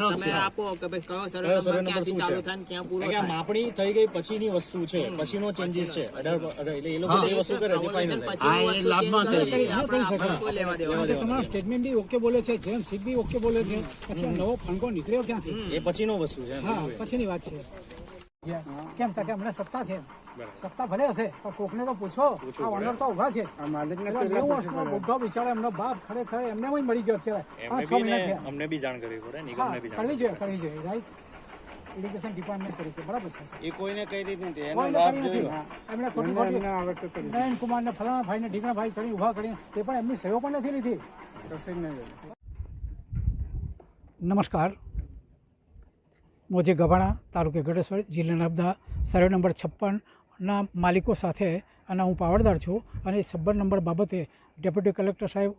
તમે આપો કે ભાઈ કયો સર્વે નંબર નંબર શું ચાલુ થાય ક્યાં પૂરો કારણ કે આ થાય. માપણી થઈ ગઈ પછીની વસ્તુ છે પછીનો ચેન્જીસ છે. અઢાર અઢાર- એટલે એ લોકો એ વસ્તુ કરે તે final. થાય. પછી હા, એ લાભમાં કરી. કરે, આપણે આપણે કોઈ લેવા દેવા કારણ કે તમારા સ્ટેટમેન્ટ બી ઓકે બોલે છે જેમ સીટ બી ઓકે બોલે છે પછી નવો ફણકો નીકળ્યો ક્યાંથી? એ પછીનો વસ્તુ છે પછીની વાત છે. કેમ કે હમણાં સત્તા છે? સત્તા ભલે હશે પણ કોકને તો પૂછો. આ ઓનર તો ઊભા છે. નેવું વર્ષનો બુઢો બિચારો એમનો બાપ ખરેખર એમને પણ મળી ગયો અત્યારે પાંચ છ મહિના થયા. અમને બી જાણ કરવી પડે નિગમને બી કરવી જોઈએ કરવી જોઈએ રાઈટ એડ્યુકેશન ડિપાર્ટમેન્ટ તરીકે બરાબર છે. એ કોઈને કહી દીધી નથી એનો લાભ જોયો એમણે ખોટી ખોટી નયન કુમાર ને ફલાણા ભાઈ ને ઢીકણા ભાઈ કરી ઊભા કરી તે પણ એમની સેવા પણ નથી લીધી. નમસ્કાર. મોજે ગભાણા તાલુકે ગઢેશ્વર જિલ્લા નર્મદા સર્વે નંબર છપ્પનના માલિકો સાથે અને હું પાવડદાર છું અને સબ્બર નંબર બાબતે ડેપ્યુટી કલેક્ટર સાહેબ,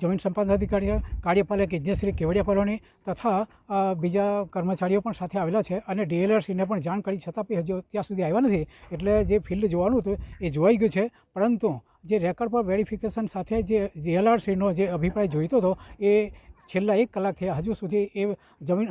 જમીન સંપાદન અધિકારી, કાર્યપાલક ઇજનેશ્રી કેવડિયા કોલોની તથા બીજા કર્મચારીઓ પણ સાથે આવેલા છે અને ડીએલઆરસીને પણ જાણ કરી છતાં પણ હજુ ત્યાં સુધી આવ્યા નથી. એટલે જે ફિલ્ડ જોવાનું હતું એ જોવાઈ ગયું છે. પરંતુ જે રેકર્ડ પર વેરિફિકેશન સાથે જે ડીએલઆરસીનો જે અભિપ્રાય જોઈતો હતો એ છેલ્લા એક કલાકથી હજુ સુધી એ જમીન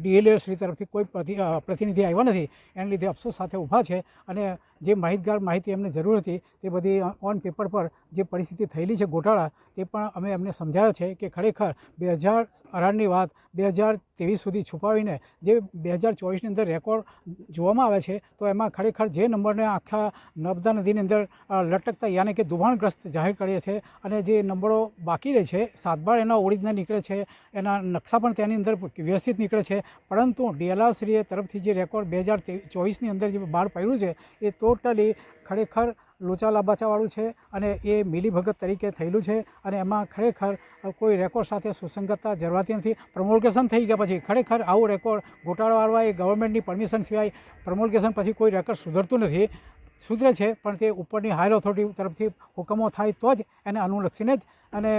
અ, અ, ડેપ- ડી- અ, ડીએલઆરસી તરફથી કોઈ પ્રતિ પ્રતિનિધિ આવ્યા નથી. એને લીધે અફસોસ સાથે ઊભા છે અને જે માહિતગાર માહિતી એમને જરૂર હતી તે બધી ઓન પેપર પર જે પરિસ્થિતિ થયેલી છે ગોટાળા તે પણ અમે એમને સમજાવ્યા છે કે ખરેખર બે હજાર અઢારની વાત બે હજાર ત્રેવીસ સુધી છુપાવીને જે બે હજાર ચોવીસની અંદર રેકોર્ડ જોવામાં આવે છે તો એમાં ખરેખર જે નંબરને આખા નર્મદા નદીની અંદર લટકતા યાને કે દુભાણગ્રસ્ત જાહેર કરીએ છે અને જે નંબરો બાકી રહે છે સાતબાર એના ઓરિજિનલ નીકળે છે એના નકશા પણ તેની અંદર વ્યવસ્થિત નીકળે છે પરંતુ ડીએલઆર શ્રીએ તરફથી જે રેકોર્ડ બે હજાર ચોવીસની અંદર જે બહાર પડ્યું છે, એ ટોટલી ખરેખર લોચા લાબાચાવાળું છે અને એ મિલીભગત તરીકે થયેલું છે અને એમાં ખરેખર કોઈ રેકોર્ડ સાથે સુસંગતતા જરવાતી નથી. પ્રમોલ્ગેશન થઈ ગયા પછી ખરેખર આવું રેકોર્ડ ગોટાળાવાળવા એ ગવર્મેન્ટની પરમિશન સિવાય પ્રમોલ્ગેશન પછી કોઈ રેકોર્ડ સુધરતું નથી. સુધરે છે, પણ તે ઉપરની હાયર ઓથોરિટી તરફથી હુકમો થાય તો જ એને અનુલક્ષીને જ અને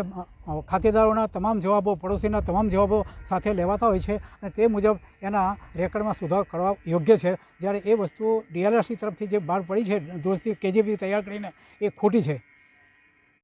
ખાતેદારોના તમામ જવાબો, પડોશીના તમામ જવાબો સાથે લેવાતા હોય છે અને તે મુજબ એના રેકર્ડમાં સુધારો કરવા યોગ્ય છે. જ્યારે એ વસ્તુ ડીએલઆરસી તરફથી જે બહાર પડી છે, દોસ્તી કેજીબી તૈયાર કરીને એ ખોટી છે.